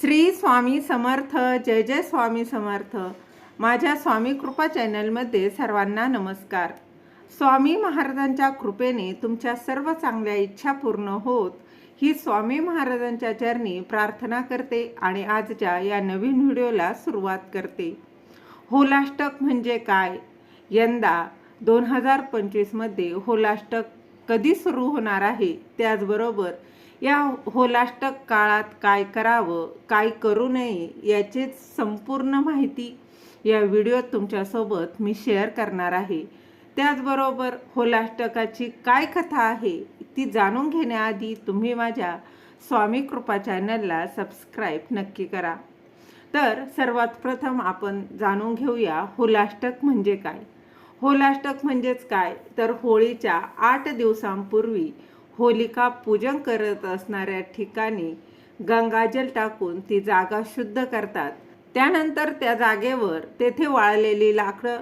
श्री स्वामी समर्थ जय जय स्वामी समर्थ. माझ्या स्वामी कृपा चॅनलमध्ये सर्वांना नमस्कार. स्वामी महाराजांच्या कृपेने तुमच्या सर्व चांगल्या इच्छा पूर्ण होत ही स्वामी महाराजांच्या चरणी प्रार्थना करते आणि आजच्या या नवीन व्हिडिओला सुरुवात करते. होलाष्टक म्हणजे काय? यंदा दोन हजार पंचवीसमध्ये होलाष्टक कधी सुरू होणार आहे. त्याचबरोबर या होलाष्टक काळात काय करावं काय करू नये याचीच संपूर्ण माहिती या व्हिडिओत तुमच्यासोबत मी शेअर करणार आहे. त्याचबरोबर होलाष्टकाची काय कथा आहे ती जाणून घेण्याआधी तुम्ही माझ्या स्वामी कृपा चॅनलला सबस्क्राईब नक्की करा. तर सर्वात प्रथम आपण जाणून घेऊया होलाष्टक म्हणजे काय? होलाष्टक म्हणजेच काय? तर होळीच्या आठ दिवसांपूर्वी होलिका पूजन करत असणाऱ्या ठिकाणी गंगाजल टाकून ती जागा शुद्ध करतात. त्यानंतर त्या जागेवर तेथे वाळलेली लाकडं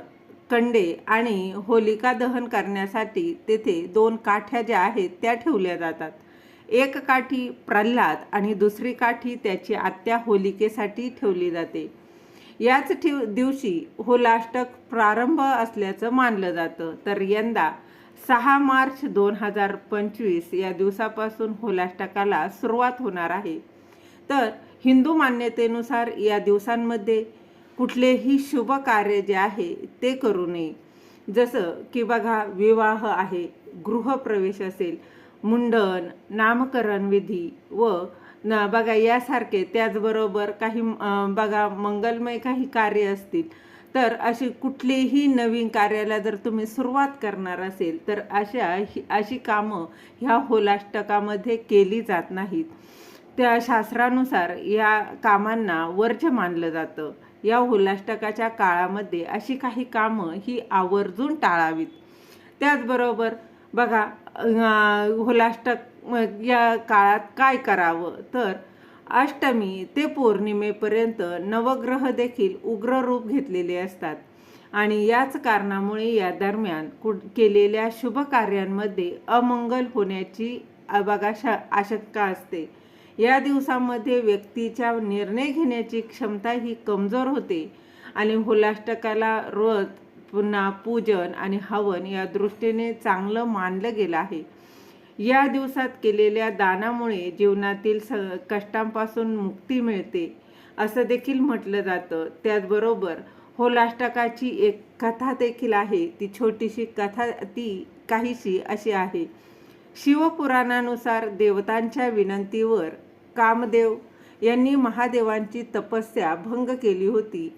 कंडे आणि होलिका दहन करण्यासाठी तेथे दोन काठ्या ज्या आहेत त्या ठेवल्या जातात. एक काठी प्रल्हाद आणि दुसरी काठी त्याची आत्या होलिकेसाठी ठेवली जाते. याच ठिव दिवशी होलाष्टक प्रारंभ असल्याचं मानलं जातं. तर यंदा सहा मार्च दोन हजार पंचवीस या दिवसापासून होलाष्टकाला सुरुवात होणार आहे. तर हिंदू मान्यतेनुसार या दिवसांमध्ये कुठलेही शुभ कार्य जे आहे ते करू नये. जसं की बघा विवाह आहे गृहप्रवेश असेल मुंडन नामकरण विधी व ना बघा यासारखे त्याचबरोबर काही बघा मंगलमय काही कार्य असतील तर अशी कुठलीही नवीन कार्याला जर तुम्ही सुरुवात करणार असेल तर अशा ही- अशी कामं ह्या होलाष्टकामध्ये केली जात नाहीत. त्या शास्त्रानुसार या कामांना वर्ज मानलं जातं. या होलाष्टकाच्या काळामध्ये अशी काही कामं ही आवर्जून टाळावीत. त्याचबरोबर बघा होलाष्टक या काळात काय करावं? तर अष्टमी ते पौर्णिमेपर्यंत नवग्रह देखील उग्र रूप घेतलेले असतात. आणि याच कारणामुळे या दरम्यान कु केलेल्या शुभ कार्यांमध्ये अमंगल होण्याची अ, आशंका असते. या दिवसामध्ये व्यक्तीच्या निर्णय घेण्याची क्षमता ही कमजोर होते आणि होलाष्टकाला रथ पुन्हा पूजन आणि हवन या दृष्टीने चांगलं मानलं गेलं आहे. या दिवसात केलेल्या दानामुळे जीवनातील स कष्टांपासून मुक्ती मिळते असं देखील म्हटलं जातं. त्याचबरोबर होलाष्टकाची एक कथा देखील आहे. ती छोटीशी कथा ती काहीशी अशी आहे. शिवपुराणानुसार देवतांच्या विनंतीवर कामदेव यांनी महादेवांची तपस्या भंग केली होती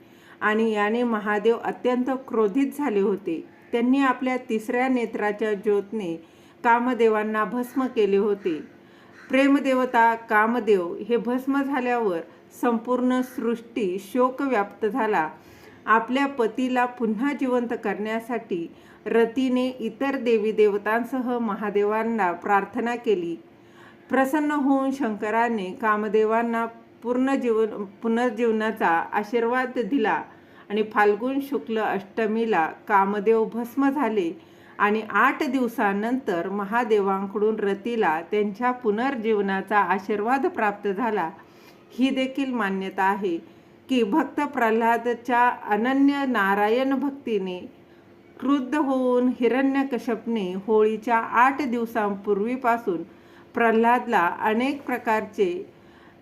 आणि याने महादेव अत्यंत क्रोधित झाले होते. त्यांनी आपल्या तिसऱ्या नेत्राच्या ज्योतने कामदेवांना भस्म केले होते. प्रेमदेवता कामदेव हे भस्म झाल्यावर संपूर्ण सृष्टी शोक व्याप्त झाला. आपल्या पतीला पुन्हा जिवंत करण्यासाठी रतीने इतर देवी देवतांसह महादेवांना प्रार्थना केली. प्रसन्न होऊन शंकराने कामदेवांना पूर्ण जीवन पुनर्जीवनाचा आशीर्वाद दिला आणि फाल्गुन शुक्ल अष्टमीला कामदेव भस्म झाले. आणि आठ दिवसानंतर महादेवांकडून रतीला त्यांच्या पुनर्जीवनाचा आशीर्वाद प्राप्त झाला. ही देखील मान्यता आहे की भक्त प्रल्हादच्या अनन्य नारायण भक्तीने क्रुद्ध होऊन हिरण्यकश्यपने होळीच्या आठ दिवसांपूर्वीपासून प्रल्हादला अनेक प्रकारचे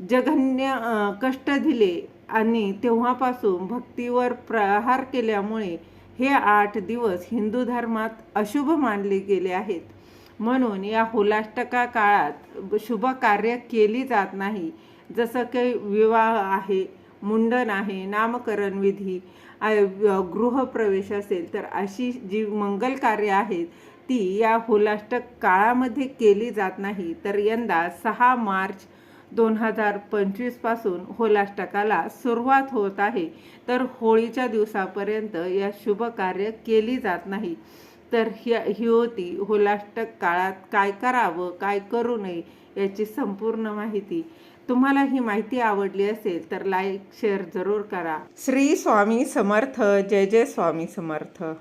जघन्य कष्ट दिले आणि तेव्हापासून भक्तीवर प्रहार केल्यामुळे हे आठ दिवस हिंदू धर्मात अशुभ मानले गेले आहेत. म्हणून या होलाष्टका काळात शुभ कार्य केली जात नाही. जसं की विवाह आहे मुंडन आहे नामकरण विधी गृहप्रवेश असेल तर अशी जी मंगल कार्य आहेत ती या होलाष्टक काळामध्ये केली जात नाही. तर यंदा सहा मार्च दोन हजार पंचवीसपासून होलाष्टकाला सुरुवात होत आहे. तर होळीच्या दिवसापर्यंत या शुभ कार्य केली जात नाही. तर ही ही होती होलाष्टक काळात काय करावं काय करू नये याची संपूर्ण माहिती. तुम्हाला ही माहिती आवडली असेल तर लाईक शेअर जरूर करा. श्री स्वामी समर्थ. जय जय स्वामी समर्थ.